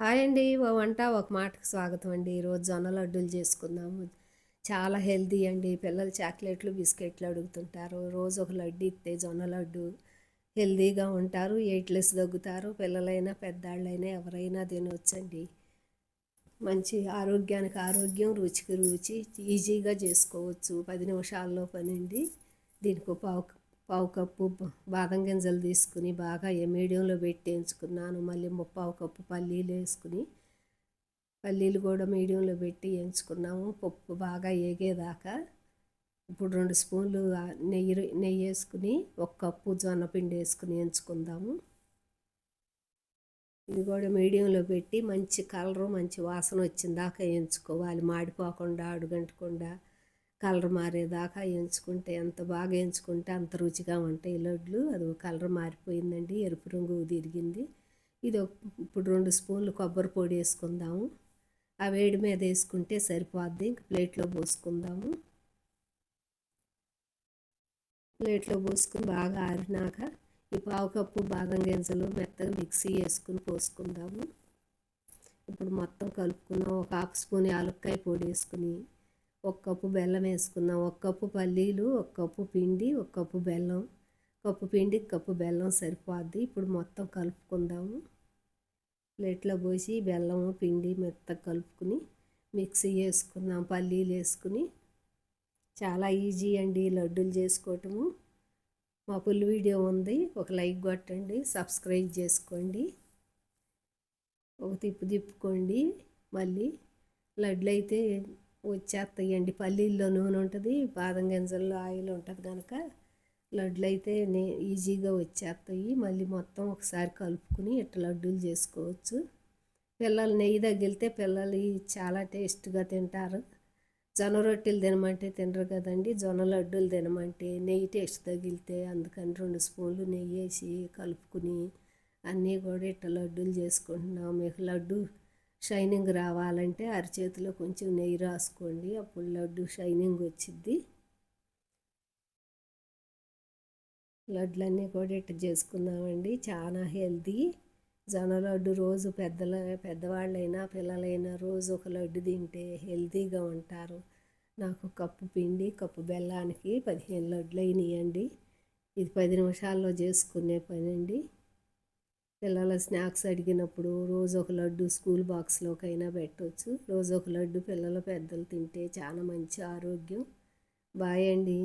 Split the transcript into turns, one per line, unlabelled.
Hi అండి. ఓ వంట ఒక మాటకు స్వాగతం అండి. ఈరోజు జొన్న లడ్డూలు చేసుకుందాము. చాలా హెల్తీ అండి. పిల్లలు చాక్లెట్లు బిస్కెట్లు అడుగుతుంటారు. రోజు ఒక లడ్డు ఇస్తే జొన్న లడ్డు. హెల్తీగా ఉంటారు. ఎయిట్లెస్ తగ్గుతారు. పిల్లలైనా పెద్దాళ్ళైనా ఎవరైనా తినవచ్చండి మంచి ఆరోగ్యానికి ఆరోగ్యం రుచికి రుచి ఈజీగా చేసుకోవచ్చు. పది నిమిషాల్లో పనండి. దీనికి పావు పావు కప్పు బాదం గింజలు తీసుకుని బాగా మీడియంలో పెట్టి ఎంచుకున్నాను. మళ్ళీ ముప్పావు కప్పు పల్లీలు వేసుకుని పల్లీలు కూడా మీడియంలో పెట్టి ఎంచుకున్నాము. పప్పు బాగా ఏగేదాకా ఇప్పుడు రెండు స్పూన్లు నెయ్యి నెయ్యి వేసుకుని ఒక కప్పు జొన్నపిండి వేసుకుని ఎంచుకుందాము. ఇది కూడా మీడియంలో పెట్టి మంచి కలరు మంచి వాసన వచ్చిందాకా ఎంచుకోవాలి. మాడిపోకుండా అడుగంటకుండా కలర్ మారేదాకా ఎంచుకుంటే ఎంత బాగా ఎంచుకుంటే అంత రుచిగా ఉంటాయి లడ్లు. అది కలర్ మారిపోయిందండి ఎరుపు రంగు తిరిగింది. ఇది ఇప్పుడు రెండు స్పూన్లు కొబ్బరి పొడి వేసుకుందాము. ఆ వేడి మీద వేసుకుంటే సరిపోద్ది. ఇంక ప్లేట్లో పోసుకుందాము. ప్లేట్లో పోసుకుని బాగా ఆరినాక ఈ పావు కప్పు బాదం గింజలు మెత్తగా మిక్సీ వేసుకుని పోసుకుందాము. ఇప్పుడు మొత్తం కలుపుకున్నాం. ఒక హాఫ్ స్పూన్ యాలక్కాయ పొడి వేసుకుని ఒక కప్పు బెల్లం వేసుకుందాం. ఒక కప్పు పల్లీలు ఒక కప్పు పిండి ఒక కప్పు బెల్లం. కప్పు పిండి కప్పు బెల్లం సరిపోద్ది. ఇప్పుడు మొత్తం కలుపుకుందాము. ప్లేట్లో పోసి బెల్లం పిండి మెత్తగా కలుపుకుని మిక్సీ వేసుకుందాం. పల్లీలు వేసుకుని చాలా ఈజీ అండి లడ్డూలు చేసుకోవటము. మా పుల్ వీడియో ఉంది. ఒక లైక్ కొట్టండి సబ్స్క్రైబ్ చేసుకోండి. ఒక తిప్పు తిప్పుకోండి. మళ్ళీ లడ్లు అయితే వచ్చేస్తాయండి పల్లీల్లో నూనె ఉంటుంది బాదం గింజల్లో ఆయిల్ ఉంటుంది కనుక లడ్లు అయితే నే ఈజీగా వచ్చేస్తాయి. మళ్ళీ మొత్తం ఒకసారి కలుపుకుని ఇట్లా లడ్డూలు చేసుకోవచ్చు. పిల్లలు నెయ్యి తగిలితే పిల్లలు చాలా టేస్ట్గా తింటారు. జొన్న రొట్టెలు తినమంటే తినరు కదండి. జొన్న లడ్డూలు తినమంటే నెయ్యి టేస్ట్ తగిలితే అందుకని రెండు స్పూన్లు నెయ్యి వేసి కలుపుకుని అన్నీ కూడా ఇట్లా లడ్డూలు చేసుకుంటున్నాం. మీకు లడ్డు షైనింగ్ రావాలంటే అరచేతిలో కొంచెం నెయ్యి రాసుకోండి అప్పుడు లడ్డు షైనింగ్ వచ్చిద్ది. లడ్లన్నీ కూడా ఇట్ట చేసుకున్నామండి చాలా హెల్తీ. జొన్న లడ్డు రోజు పెద్దల పెద్దవాళ్ళైనా పిల్లలైనా రోజు ఒక లడ్డు తింటే హెల్తీగా ఉంటారు. నాకు కప్పు పిండి కప్పు బెల్లానికి పదిహేను లడ్లు అయినాయండి. ఇది పది నిమిషాల్లో చేసుకునే పని అండి పిల్లల స్నాక్స్ అడిగినప్పుడు రోజు ఒక లడ్డు స్కూల్ బాక్స్లోకైనా పెట్టవచ్చు రోజు ఒక లడ్డు పిల్లల పెద్దలు తింటే చాలా మంచి ఆరోగ్యం. బాయ్ అండి.